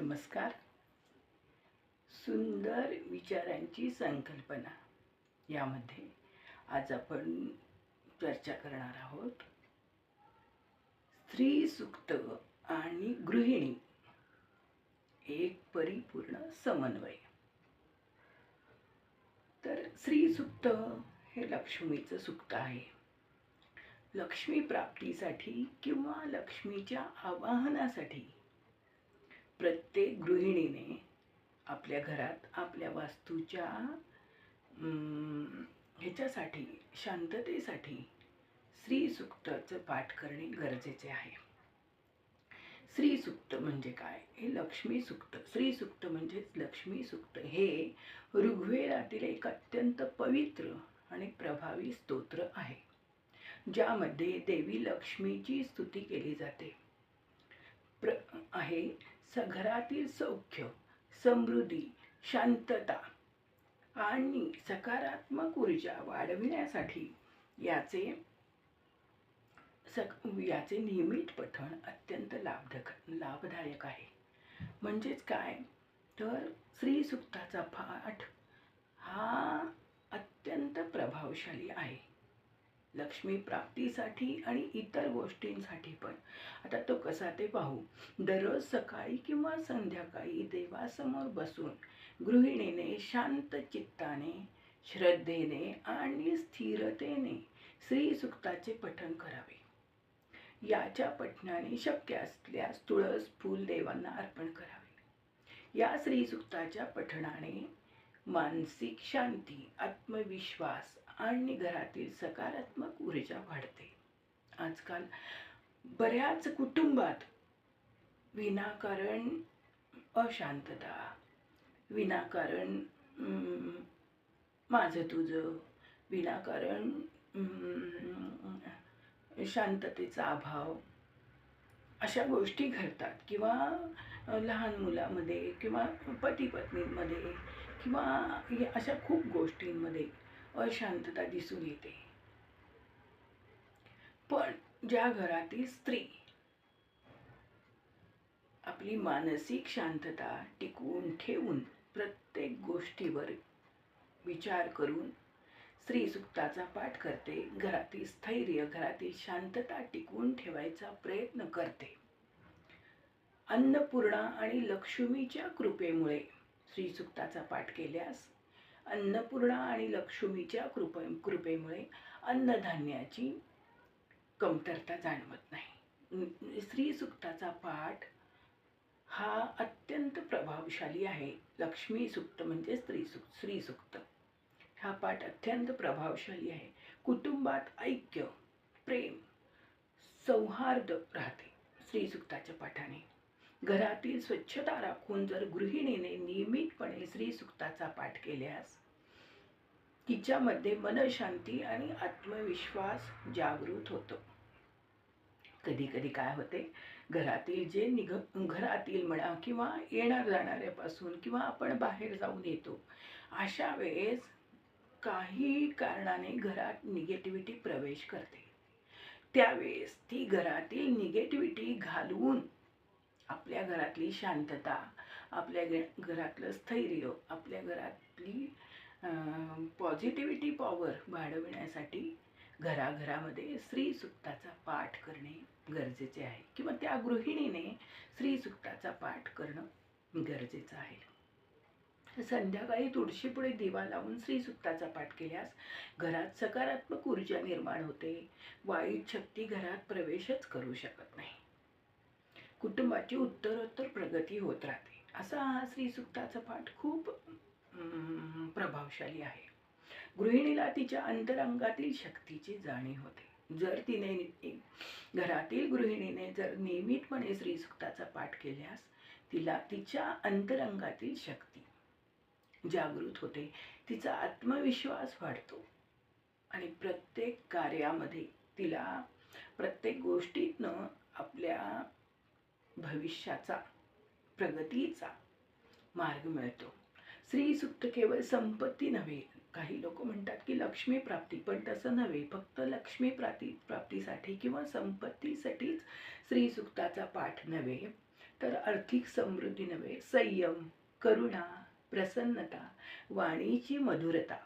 नमस्कार. सुंदर विचारांची संकल्पना. यामध्ये आज आपण चर्चा करणार आहोत. स्त्री सुक्त आणि गृहिणी. एक परिपूर्ण समन्वय. तर स्त्री सुक्त हे लक्ष्मीचं सुक्त आहे. लक्ष्मी प्राप्तीसाठी किंवा लक्ष्मीच्या आवाहनासाठी प्रत्येक गृहिणीने आपल्या घरात आपल्या वास्तूच्या ह्याच्यासाठी शांततेसाठी श्रीसुक्ताचं पाठ करणे गरजेचे आहे. श्रीसुक्त म्हणजे काय? हे लक्ष्मी सुक्त. श्रीसुक्त म्हणजेच लक्ष्मी सुक्त. हे ऋग्वेदातील एक अत्यंत पवित्र आणि प्रभावी स्तोत्र आहे ज्यामध्ये देवी लक्ष्मीची स्तुती केली जाते. प्र आहे. स घरातील सौख्य समृद्धी शांतता आणि सकारात्मक ऊर्जा वाढविण्यासाठी याचे सक याचे नियमित पठण अत्यंत लाभदक लाभदायक आहे. म्हणजेच काय? तर श्रीसुक्ताचा पाठ हा अत्यंत प्रभावशाली आहे. लक्ष्मी प्राप्तीसाठी आणि इतर गोष्टींसाठी पण. आता तो कसा ते पाहू. दररोज सकाळी किंवा संध्याकाळी देवासमोर बसून गृहिणीने शांत चित्ताने श्रद्धेने आणि स्थिरतेने श्रीसुक्ताचे पठण करावे. याच्या पठणाने शक्य असल्यास तुळस फूल देवांना अर्पण करावे. या श्रीसुक्ताच्या पठणाने मानसिक शांती आत्मविश्वास आणि घरातील सकारात्मक ऊर्जा वाढते. आजकाल बऱ्याच कुटुंबात विनाकारण अशांतता विनाकारण माझं तुझं विनाकारण शांततेचा अभाव अशा गोष्टी घडतात. किंवा लहान मुलामध्ये किंवा पती पत्नींमध्ये किंवा अशा खूप गोष्टींमध्ये अशांतता दिसून येते. पण ज्या घरातील स्त्री आपली मानसिक शांतता टिकवून ठेवून प्रत्येक गोष्टीवर विचार करून स्त्री सुक्ताचा पाठ करते घरातील स्थैर्य घरातील शांतता टिकवून ठेवायचा प्रयत्न करते. अन्नपूर्णा आणि लक्ष्मीच्या कृपेमुळे श्रीसुक्ताचा पाठ केल्यास अन्नपूर्णा आणि लक्ष्मीच्या कृप कृपेमुळे अन्नधान्याची कमतरता जाणवत नाही. श्रीसुक्ताचा पाठ हा अत्यंत प्रभावशाली आहे. लक्ष्मी सुक्त म्हणजे स्त्रीसुक्त श्रीसुक्त हा पाठ अत्यंत प्रभावशाली आहे. कुटुंबात ऐक्य प्रेम सौहार्द राहते. श्रीसुक्ताच्या पाठाने घरातील स्वच्छता राखून जर गृहिणीने नियमितपणे श्रीसुक्ताचा पाठ केल्यास तिच्यामध्ये मनशांती आणि आत्मविश्वास जागृत होतो. कधी कधी काय होते? घरातील जे निघ घरातील म्हणा किंवा येणार जाणाऱ्यापासून किंवा आपण बाहेर जाऊन येतो अशा वेळेस काही कारणाने घरात निगेटिव्हिटी प्रवेश करते. त्यावेळेस ती घरातील निगेटिव्हिटी घालवून आपल्या घरातली शांतता आपल्या घरातलं स्थैर्य आपल्या घरातली पॉझिटिव्हिटी पॉवर वाढविण्यासाठी घराघरामध्ये श्रीसुक्ताचा पाठ करणे गरजेचे आहे. किंवा त्या गृहिणीने श्रीसुक्ताचा पाठ करणं गरजेचं आहे. संध्याकाळी तुळशीपुढे दिवा लावून श्रीसुक्ताचा पाठ केल्यास घरात सकारात्मक ऊर्जा निर्माण होते. वाईट शक्ती घरात प्रवेशच करू शकत नाही. कुटुंबाची उत्तरोत्तर प्रगती होत राहते. असा हा श्रीसुक्ताचा पाठ खूप प्रभावशाली आहे. गृहिणीला तिच्या अंतरंगातील शक्तीची जाणीव होते. जर तिने घरातील गृहिणीने जर नियमितपणे श्रीसुक्ताचा पाठ केल्यास तिला तिच्या अंतरंगातील शक्ती जागृत होते. तिचा आत्मविश्वास वाढतो. आणि प्रत्येक कार्यामध्ये तिला प्रत्येक गोष्टीतनं आपल्या भविष्याचा प्रगतीचा मार्ग मिळतो. श्रीसुक्त केवळ संपत्ती नव्हे. काही लोक म्हणतात की लक्ष्मी प्राप्ती पण तसं नव्हे. फक्त लक्ष्मी प्राप्ती प्राप्तीसाठी किंवा संपत्तीसाठीच स्त्री सुक्ताचा पाठ नव्हे तर आर्थिक समृद्धी नव्हे. संयम करुणा प्रसन्नता वाणीची मधुरता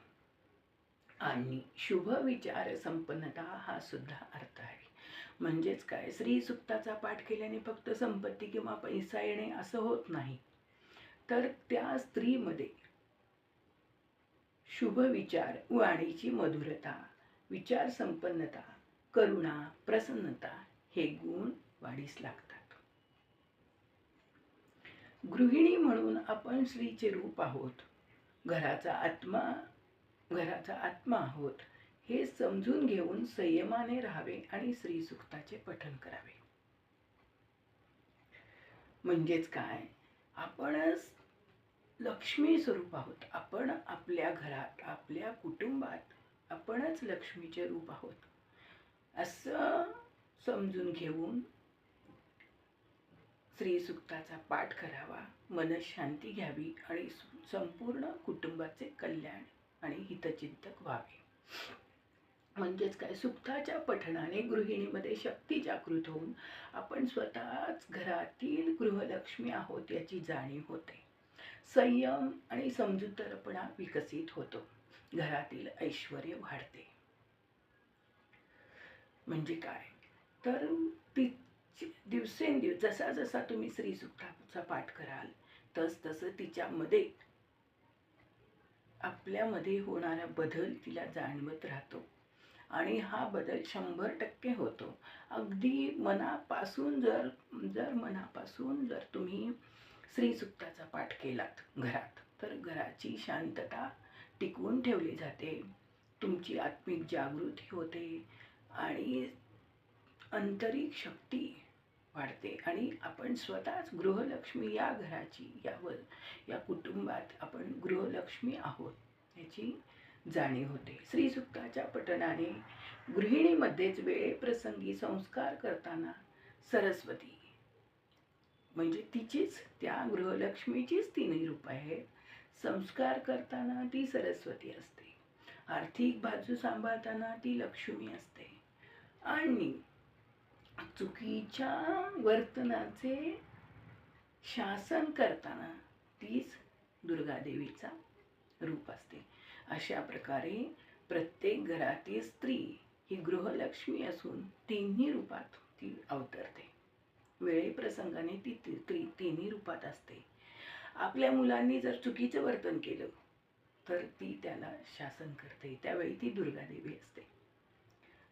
आणि शुभ विचार संपन्नता हा सुद्धा अर्थ आहे. म्हणजेच काय? स्त्री सुक्ताचा पाठ केल्याने फक्त संपत्ती किंवा पैसा येणे असं होत नाही. तर त्या स्त्रीमध्ये शुभ विचार वाणीची मधुरता विचार संपन्नता करुणा प्रसन्नता हे गुण वाढीस लागतात. गृहिणी म्हणून आपण स्त्रीचे रूप आहोत. घराचा आत्मा घराचा आत्मा आहोत. हे समजून घेऊन संयमाने राहावे आणि स्त्री सुक्ताचे पठन करावे. म्हणजेच काय? आपणच लक्ष्मी स्वरूप आहोत. आपण आपल्या घरात आपल्या कुटुंबात आपणच लक्ष्मीचे रूप आहोत. असं समजून घेऊन श्रीसुक्ताचा पाठ करावा मनशांती घ्यावी आणि संपूर्ण कुटुंबाचे कल्याण आणि हितचिंतक व्हावे. म्हणजेच काय? सुक्ताच्या पठणाने गृहिणीमध्ये शक्ती जागृत होऊन आपण स्वतःच घरातील गृहलक्ष्मी आहोत याची जाणीव होते. संयम आणि समजूतदारपणा विकसित होतो. घरातील ऐश्वर वाढते. म्हणजे काय? तर ती दिवसेंदिवस जसा जसा तुम्ही श्री सुक्ताचा पाठ कराल तस तसं तिच्यामध्ये आपल्यामध्ये होणारा बदल तिला जाणवत राहतो. आणि हा बदल शंभर टक्के होतो. अगदी मनापासून जर जर मनापासून जर तुम्ही श्रीसुक्ताचा पाठ केलात घरात तर घराची शांतता टिकवून ठेवली जाते. तुमची आत्मिक जागृती होते आणि आंतरिक शक्ती वाढते. आणि आपण स्वतःच गृहलक्ष्मी या घराची यावर या कुटुंबात आपण गृहलक्ष्मी आहोत. याची जाणीव होते. श्रीसुक्ताच्या पठणाने गृहिणीमध्येच वेळेप्रसंगी संस्कार करताना सरस्वती म्हणजे तिचीच त्या गृहलक्ष्मीचीच तीनही रूप आहेत संस्कार करताना ती सरस्वती असते. आर्थिक बाजू सांभाळताना ती लक्ष्मी असते. आणि चुकीच्या वर्तनाचे शासन करताना तीच दुर्गादेवीचा रूप असते. अशा प्रकारे प्रत्येक घरातील स्त्री ही गृहलक्ष्मी असून तिन्ही रूपात ती अवतरते. वेळेप्रसंगाने ती ती तिन्ही रूपात असते. आपल्या मुलांनी जर चुकीचं वर्तन केलं तर ती त्याला शासन करते. त्यावेळी ती दुर्गादेवी असते.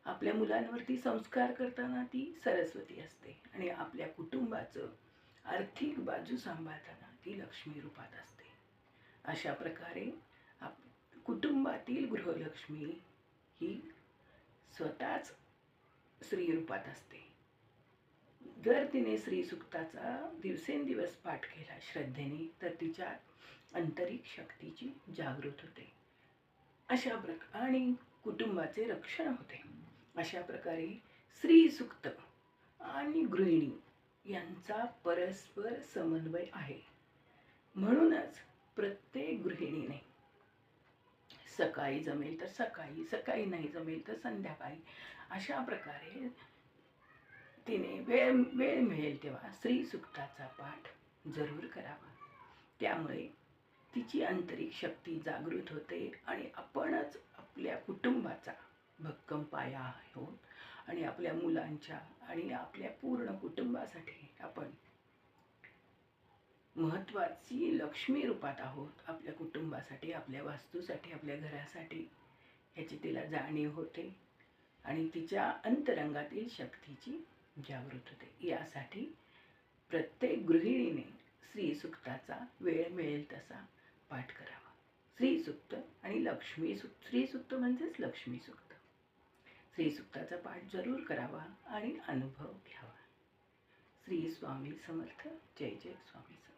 आपल्या मुलांवरती संस्कार करताना ती सरस्वती असते आणि आपल्या कुटुंबाचं आर्थिक बाजू सांभाळताना ती लक्ष्मी रूपात असते. अशा प्रकारे आप घरातील गृहलक्ष्मी ही स्वतःच स्त्रीरूपात असते. जर तिने श्रीसुक्ताचा दिवसेंदिवस पाठ केला श्रद्धेने तर तिच्या आंतरिक शक्तीची जागृत होते. अशा प्रक आणि कुटुंबाचे रक्षण होते. अशा प्रकारे स्त्रीसुक्त आणि गृहिणी यांचा परस्पर समन्वय आहे. म्हणूनच प्रत्येक गृहिणीने सकाळी जमेल तर सकाळी सकाळी नाही जमेल तर संध्याकाळी. अशा प्रकारे तिने वेळ वेळ मिळेल तेव्हा स्त्रीसुक्ताचा पाठ जरूर करावा. त्यामुळे तिची आंतरिक शक्ती जागृत होते आणि आपणच आपल्या कुटुंबाचा भक्कम पाया आहोत आणि आपल्या मुलांच्या आणि आपल्या पूर्ण कुटुंबासाठी आपण महत्त्वाची लक्ष्मी रूपात आहोत आपल्या कुटुंबासाठी आपल्या वास्तूसाठी आपल्या घरासाठी. ह्याची तिला जाणीव होते आणि तिच्या अंतरंगातील शक्तीची जागृत होते. यासाठी प्रत्येक गृहिणीने स्त्रीसुक्ताचा वेळ मिळेल तसा पाठ करावा. स्त्रीसुक्त आणि लक्ष्मी सुक्त. स्त्रीसुक्त म्हणजेच लक्ष्मी सुक्त. श्रीसुक्ताचा पाठ जरूर करावा आणि अनुभव घ्यावा. श्री स्वामी समर्थ. जय जय स्वामी समर्थ.